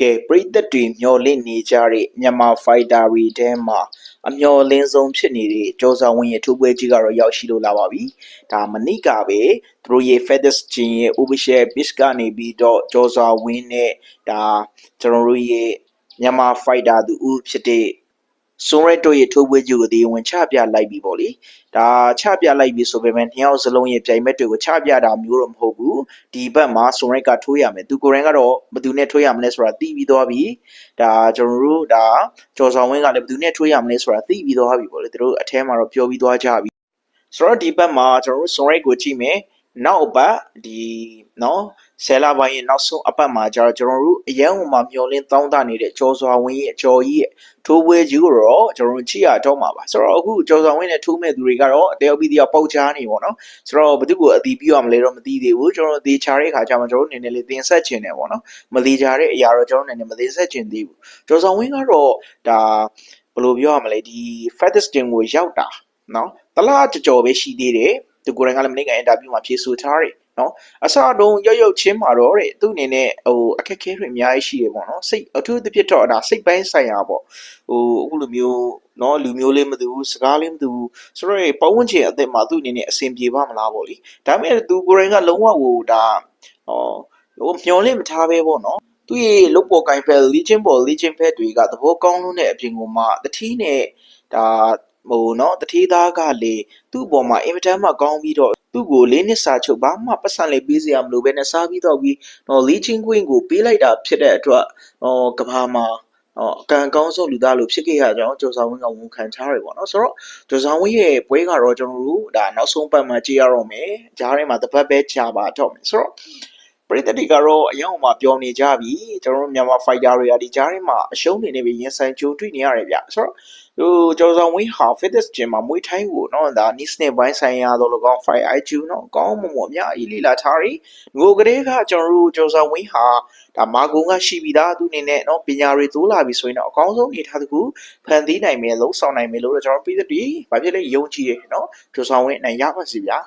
ကဲပရိသတ်တွေမျော်လင့်နေကြတဲ့မြန်မာဖိုက်တာတွေထဲမှာအမျော်လင့်ဆုံးဖြစ်နေတဲ့ကျော်စာဝင်းရဲ့ထိုးပွဲကြီးကတော့ရောက်ရှိလို့လာပါပြီ။ဒါမနိကပဲသူတို့ရဲ့ Feathers Gin ရဲ့ official pitch ကနေပြီးတော့ကျော်စာဝင်းနဲ့ဒါကျွန်တော်တို့ရဲ့မြန်မာဖိုက်တာသူဦးဖြစ်တဲ့ စွန်ရက်တို့ရဲ့ထိုးပွဲကြီးကိုဒီဝင်ချပြလိုက်ပြီပေါ့လေဒါချပြလိုက်ပြီဆိုပေမဲ့နှစ်ယောက်စလုံးရဲ့ပြိုင်ဘက်တွေကိုချပြတာမျိုးတော့မဟုတ်ဘူးဒီဘက်မှာစွန်ရက်ကထိုးရမယ်သူကိုယ်တိုင်ကတော့ဘယ်သူနဲ့ထိုးရမလဲဆိုတာသိပြီးသွားပြီဒါကျွန်တော်တို့ဒါကျော်ဆောင်ဝင်းကလည်းဘယ်သူနဲ့ထိုးရမလဲဆိုတာသိပြီးသွားပြီပေါ့လေသူတို့အထဲမှာတော့ပြောပြီးသွားကြပြီဆိုတော့ဒီဘက်မှာကျွန်တော်တို့စွန်ရက်ကိုကြည့်မယ် နောက်အပတ်ဒီနော်ဆယ်လာပိုင်းရဲ့နောက်ဆုံးအပတ်မှာကျတော့ကျွန်တော်တို့အရန်ဟိုမှာမျောလင်းတောင်းတနေတဲ့ကျော်စွာဝင်းရဲ့ကျော်ကြီးရဲ့ထိုးပွဲကြီးကိုတော့ကျွန်တော်တို့ကြည့်ရတော့မှာပါဆိုတော့အခုကျော်စွာဝင်းနဲ့ထိုးမဲ့သူတွေကတော့တယောက်ပြီးတယောက်ပေါက်ချားနေပေါ့နော်ဆိုတော့ဘယ်သူကိုအတီးပြရမလဲတော့မသိသေးဘူးကျွန်တော်တို့သေချာတဲ့အခါကျမှကျွန်တော်တို့နည်းနည်းလေးတင်ဆက်ချင်တယ်ပေါ့နော်မသေးချာတဲ့အရာတော့ကျွန်တော်နည်းနည်းမတင်ဆက်ချင်သေးဘူးကျော်စွာဝင်းကတော့ဒါဘယ်လိုပြောရမလဲဒီ Featherston ကိုရောက်တာနော်တလားကြော်ကြော်ပဲရှိသေးတယ် သူကိုယ်တိုင်ကလည်းမနေ့ကအင်တာဗျူးမှာဖြေဆိုထားတယ်နော်အစတုံးရုပ်ရုပ်ချင်းမှာတော့တဲ့သူ့အနေနဲ့ဟိုအခက်ခဲတွေအများကြီးရှိတယ်ပေါ့နော်စိတ်အထူးသဖြင့်တော့ဒါစိတ်ပိုင်းဆိုင်ရာပေါ့ဟိုအခုလိုမျိုးနော်လူမျိုးလေးမသိဘူးစကားလေးမသိဘူးဆိုတော့ပတ်ဝန်းကျင်အသက်မှာသူ့အနေနဲ့အဆင်ပြေပါမလားပေါ့လေဒါပေမဲ့သူကိုယ်တိုင်ကလုံးဝဟိုဒါဟောဟိုမျောလင့်မထားပဲပေါ့နော်သူ့ရဲ့လုတ်ပေါ်ကိုင်ဖက် Legion ပေါ် Legion ဖက်တွေကသဘောကောင်းလို့တဲ့အပြင်ကမှတတိနဲ့ဒါ ဟိုနော်တတိသားကလေသူ့အပေါ်မှာအင်မတန်မှကောင်းပြီးတော့သူ့ကိုလေးနှစ်စာချုပ်ဘာမှပတ်စံလေးပေးစရာမလိုပဲနဲ့စားပြီးတော့ပြီးတော့လီချင်းကွင်းကိုပေးလိုက်တာဖြစ်တဲ့အတွက်ဟောကဘာမှာဟောအကံကောင်းဆုံးလူသားလို့ဖြစ်ခဲ့ရကြောင်းကျော်ဆောင်ဝင်းကဝန်ခံထားတယ်ပေါ့နော်ဆိုတော့ကျော်ဆောင်ဝင်းရဲ့ပွဲကတော့ကျွန်တော်တို့ဒါနောက်ဆုံးပတ်မှာကြည့်ရတော့မယ်ဂျားထဲမှာတစ်ပတ်ပဲကြာပါတော့မယ်ဆိုတော့ ပရိသတ်တွေကတော့အယောင်မှာပျော်နေကြပြီကျွန်တော်တို့မြန်မာဖိုက်တာတွေကဒီကြားထဲမှာအရှုံးနေနေပြီးရင်ဆိုင်ကြိုတွေ့နေရတယ်ဗျဆိုတော့ဟိုကျော်ဆောင်ဝင်းဟာ fitness gym မှာမွေးထိုင်းကိုနော်ဒါ niche နဲ့ဘိုင်းဆိုင်ရတော့လောကောင် fire IQ နော်အကောင်းမွန်မွန်အများကြီးလည်လာထားရီငိုကလေးကကျွန်တော်တို့ကျော်ဆောင်ဝင်းဟာဒါမာကုံကရှိပြီးသားသူအနေနဲ့နော်ပညာတွေသိုးလာပြီဆိုရင်တော့အကောင်းဆုံးအနေထားတကူဖန်တီးနိုင်မယ်လုံးဆောင်နိုင်မယ်လို့တော့ကျွန်တော်ပြည်သက်တွေဘာဖြစ်လဲယုံကြည်တယ်နော်ကျော်ဆောင်ဝင်းအနိုင်ရပါစီဗျာ